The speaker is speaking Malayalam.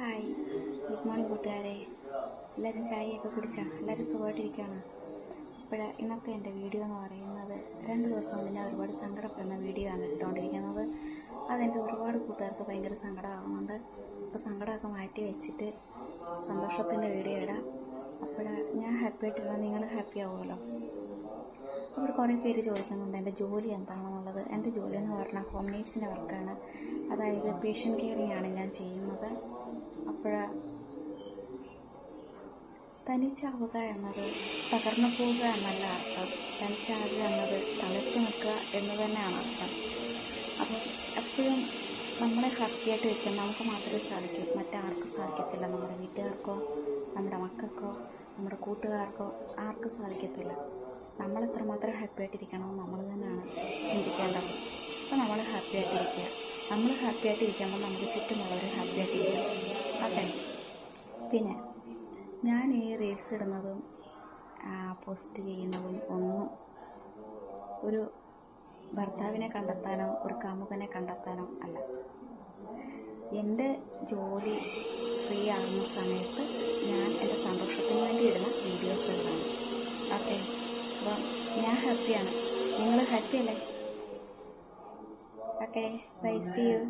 ഹായ് ഗുഡ് മോർണിംഗ് കൂട്ടുകാരെ. എല്ലാവരും ചായയൊക്കെ കുടിച്ചാ? എല്ലാവരും സുഖമായിട്ടിരിക്കുകയാണ് ഇപ്പോൾ ഇന്നത്തെ എന്റെ വീഡിയോ എന്ന് പറയുന്നത് രണ്ട് ദിവസം മുന്നേ ഒരുപാട് സങ്കടപ്പെടുന്ന വീഡിയോ ആണ് ഇട്ടുകൊണ്ടിരിക്കുന്നത്. അതെന്റെ ഒരുപാട് കൂട്ടുകാർക്ക് ഭയങ്കര സങ്കടമാകുന്നുണ്ട് അപ്പോൾ സങ്കടമൊക്കെ മാറ്റി വെച്ചിട്ട് സന്തോഷത്തിന്റെ വീഡിയോ ഇടാം. അപ്പോൾ ഞാൻ ഹാപ്പി ആയിട്ടിരുന്നാൽ നിങ്ങൾ ഹാപ്പി ആവുമല്ലോ? അപ്പോൾ കുറേ പേര് ചോദിക്കുന്നുണ്ട് എന്റെ ജോലി എന്താണെന്നുള്ളത്? എന്റെ ജോലി എന്ന് പറഞ്ഞാൽ ഹോം നീഡ്സിന്റെ വർക്കാണ് അതായത് പേഷ്യൻ കെയറിങ് ആണ് ഞാൻ ചെയ്യുന്നത്. അപ്പോൾ തനിച്ചാവുക എന്നത് തകർന്നു പോവുക എന്നല്ല അർത്ഥം. തനിച്ചാവുക എന്നത് തളിർത്ത് നിൽക്കുക എന്ന് തന്നെയാണ് അർത്ഥം. അപ്പോൾ എപ്പോഴും നമ്മളെ ഹാപ്പിയായിട്ട് വെക്കാൻ നമുക്ക് മാത്രമേ സാധിക്കൂ. മറ്റാർക്കും സാധിക്കത്തില്ല. നമ്മുടെ വീട്ടുകാർക്കോ നമ്മുടെ മക്കൾക്കോ നമ്മുടെ കൂട്ടുകാർക്കോ ആർക്കും സാധിക്കത്തില്ല. നമ്മൾ എത്രമാത്രം ഹാപ്പി ആയിട്ടിരിക്കണം നമ്മൾ തന്നെയാണ് ചിന്തിക്കേണ്ടത്. അപ്പോൾ നമ്മൾ ഹാപ്പി ആയിട്ടിരിക്കുക. നമ്മൾ ഹാപ്പി ആയിട്ടിരിക്കുമ്പോൾ നമുക്ക് ചുറ്റുമുള്ളവർ ഹാപ്പി ആയിട്ടിരിക്കും. അതെ പിന്നെ ഞാൻ ഈ റീൽസ് ഇടുന്നതും പോസ്റ്റ് ചെയ്യുന്നതും ഒന്നും ഒരു ഭർത്താവിനെ കണ്ടെത്താനോ ഒരു കാമുകനെ കണ്ടെത്താനോ അല്ല. എന്റെ ജോലി ഫ്രീ ആകുന്ന സമയത്ത് ഞാൻ എന്റെ സന്തോഷത്തിന് അപ്പം ഞാൻ ഹാപ്പിയാണ് നിങ്ങൾ ഹാപ്പി അല്ലേ? Okay bye see U